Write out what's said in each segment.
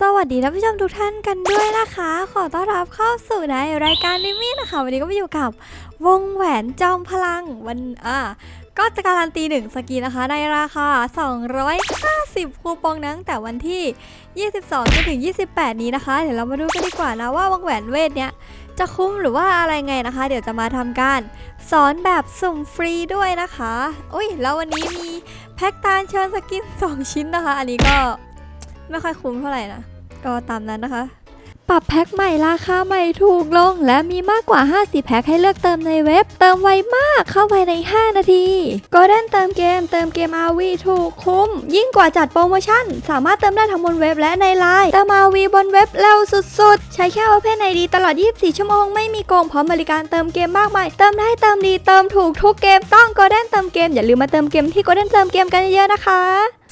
สวัสดีท่านผู้ชมทุกท่านกันด้วยนะคะ ขอต้อนรับเข้าสู่ในรายการลิมี่นะคะ วันนี้ก็มาอยู่กับวงแหวนจอมพลังวันอ่า ก็จะการันตีหนึ่งสกีนะคะในราคา 250 คูปองนั้งแต่วันที่ 22จนถึง 28 นี้นะคะ เดี๋ยวเรามาดูกันดีกว่านะว่าวงแหวนเวทเนี้ยจะคุ้มหรือว่าอะไรไงนะคะ เดี๋ยวจะมาทำการสอนแบบสุ่มฟรีด้วยนะคะอุ้ยแล้ววันนี้มีแพ็กตานเชิญสกิน 2 ชิ้นนะคะ อันนี้ก็ไม่ค่อยคุ้มเท่าไหร่นะก็ตามนั้นนะคะ ปรับแพ็คใหม่ราคาใหม่ถูกลง และมีมากกว่า 50 แพ็คให้เลือกเติมในเว็บ เติมไวมากเข้าไปใน 5 นาทีก็เด้นเติมเกม เติมเกม RV ถูกคุ้ม ยิ่งกว่าจัดโปรโมชั่น สามารถเติมได้ทั้งบนเว็บและในไลน์เติม RV บนเว็บเร็วสุดๆ ใช้แค่ Open ID ตลอด 24 ชั่วโมงไม่มีโกงพร้อมบริการเติมเกมมากมาย เติมได้เติมดีเติมถูกทุกเกมต้องก็เด้นเติมเกมอย่าลืมมาเติมเกมที่ก็เด้นเติมเกมกันเยอะๆนะคะ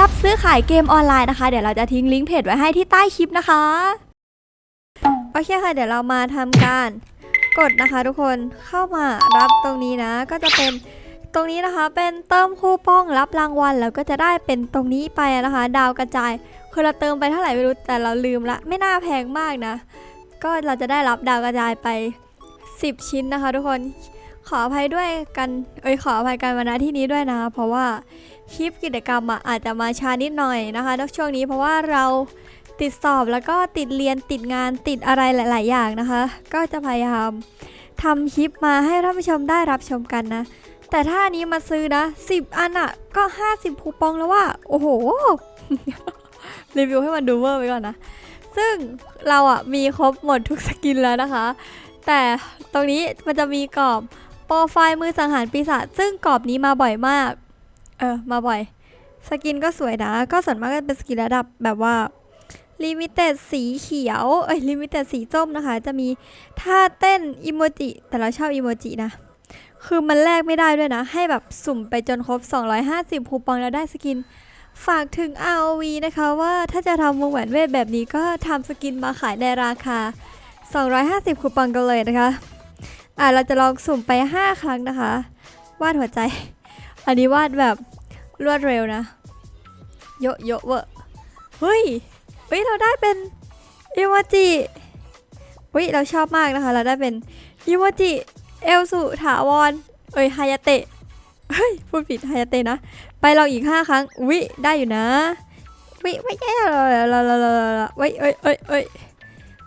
รับซื้อขายเกมออนไลน์นะคะ เดี๋ยวเราจะทิ้งลิงก์เพจไว้ให้ที่ใต้คลิปนะคะ โอเคค่ะ เดี๋ยวเรามาทำการกดนะคะ ทุกคนเข้ามารับตรงนี้นะ ก็จะเป็นตรงนี้นะคะ เป็นเติมคูปองรับรางวัลแล้วก็จะได้เป็นตรงนี้ไปนะคะ ดาวกระจายคือเราเติมไปเท่าไหร่ไม่รู้แต่เราลืมละไม่น่าแพงมากนะ ก็เราจะได้รับดาวกระจายไป 10 ชิ้นนะคะ ทุกคน ขออภัยด้วยกันเอ้ยขออภัยกันมาณที่นี้ด้วยนะ เพราะว่าคลิปกิจกรรมอะอาจจะมาช้านิดหน่อยนะคะในช่วงนี้เพราะว่าเราติดสอบแล้วก็ติดเรียนติดงานติดอะไรหลาย ๆ อย่างนะคะ ก็จะพยายามทำคลิปมาให้ท่านผู้ชมได้รับชมกันนะ แต่ถ้าอันนี้มาซื้อนะ 10 อันอะก็ 50คูปองแล้วว่า โอ้โห รีวิวให้มันดูเวอร์ไปก่อนนะ ซึ่งเราอะมีครบหมดทุกสกินแล้วนะคะ แต่ตรงนี้มันจะมีกรอบ โปรไฟล์มือสังหารปีศาจซึ่งกรอบนี้มาบ่อยมาก เออ มาบ่อย สกินก็สวยนะ ก็ส่วนมากก็เป็นสกินระดับแบบว่าลิมิเต็ดสีเขียว เอ้ยลิมิเต็ดสีส้มนะคะ จะมีท่าเต้นอิโมจิ แต่เราชอบอิโมจินะ คือมันแลกไม่ได้ด้วยนะ ให้แบบสุ่มไปจนครบ 250คูปองแล้วได้สกิน ฝากถึง ROV นะคะว่าถ้าจะทำวงแหวนเวทแบบนี้ก็ทำสกินมาขายในราคา 250คูปองกันเลยนะคะ อะเราจะลองสุ่มไป 5 ครั้งนะคะ วาดหัวใจ อันนี้วาดแบบรวดเร็วนะโยอะโยอะเวอร์เฮ้ยเฮ้ยเราได้เป็นอิโมจิเฮ้ยเราชอบมากนะคะ เราได้เป็นอิโมจิเอลสุถาวร เอ้ยฮายาเตะเฮ้ยพูดผิดฮายาเตะนะ ไปลองอีก 5 ครั้งวิได้อยู่นะวิไม่แย่เลยละละละละเว้ยเอ้ยเอ้ยเอ้ย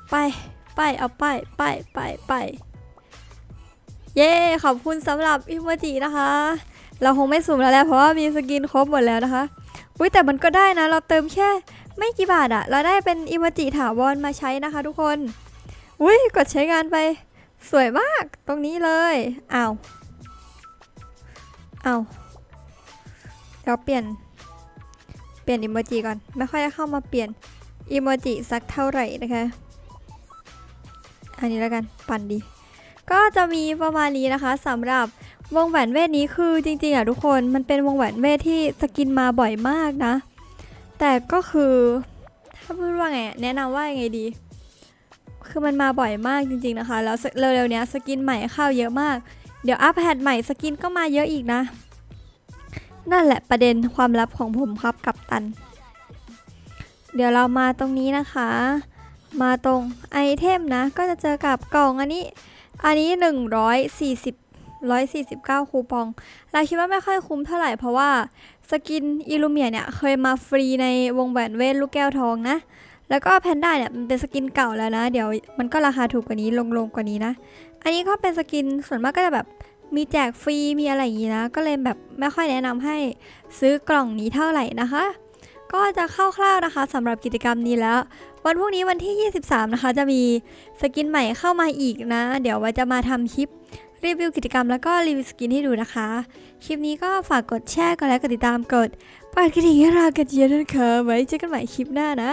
ไปไปเอาไปไปไปไป เย้ ขอบคุณสำหรับอิโมจินะคะ เราคงไม่สุ่มแล้วแหละเพราะว่ามีสกินครบหมดแล้วนะคะ อุ้ยแต่มันก็ได้นะ เราเติมแค่ไม่กี่บาทอะเราได้เป็นอิโมจิถาวรมาใช้นะคะทุกคน อุ้ยกดใช้งานไป สวยมากตรงนี้เลยอ้าวอ้าวเดี๋ยวเปลี่ยน เปลี่ยนอิโมจิก่อน ไม่ค่อยได้เข้ามาเปลี่ยนอิโมจิสักเท่าไหร่นะคะ อันนี้แล้วกัน ปั่นดี ก็จะมีประมาณนี้นะคะสำหรับวงแหวนเวทนี้คือจริงๆอะทุกคนมันเป็นวงแหวนเวทที่สกินมาบ่อยมากนะ แต่ก็คือถ้าพูดว่าไงแนะนำว่ายังไงดี คือมันมาบ่อยมากจริง ๆนะคะ แล้วเร็วๆเนี้ยสกินใหม่เข้าเยอะมาก เดี๋ยวอัพแพดใหม่สกินก็มาเยอะอีกนะ นั่นแหละประเด็นความลับของผมครับกับตัน เดี๋ยวเรามาตรงนี้นะคะ มาตรงไอเทมนะ ก็จะเจอกับกล่องอันนี้ อันนี้ 140 149 คูปอง เราคิดว่าไม่ค่อยคุ้มเท่าไหร่เพราะว่าสกินอิลูเมียเนี่ยเคยมาฟรีในวงแหวนเวทลูกแก้วทองนะ แล้วก็แพนด้าเนี่ยมันเป็นสกินเก่าแล้วนะ เดี๋ยวมันก็ราคาถูกกว่านี้ลงลงกว่านี้นะ อันนี้ก็เป็นสกินส่วนมากก็จะแบบมีแจกฟรีมีอะไรอย่างนี้นะ ก็เลยแบบไม่ค่อยแนะนำให้ซื้อกล่องนี้เท่าไหร่นะคะ ก็จะคร่าวๆนะคะสำหรับกิจกรรมนี้แล้ว วันพรุ่งนี้วันที่ 23 นะคะ จะมีสกินใหม่เข้ามาอีกนะ เดี๋ยวไว้จะมาทำคลิปรีวิวกิจกรรมแล้วก็รีวิวสกินให้ดูนะคะ คลิปนี้ก็ฝากกดแชร์กดไลค์กดติดตามกดเปิดกระดิ่งให้เรากันเยอะนะคะไว้เจอกันใหม่คลิปหน้านะ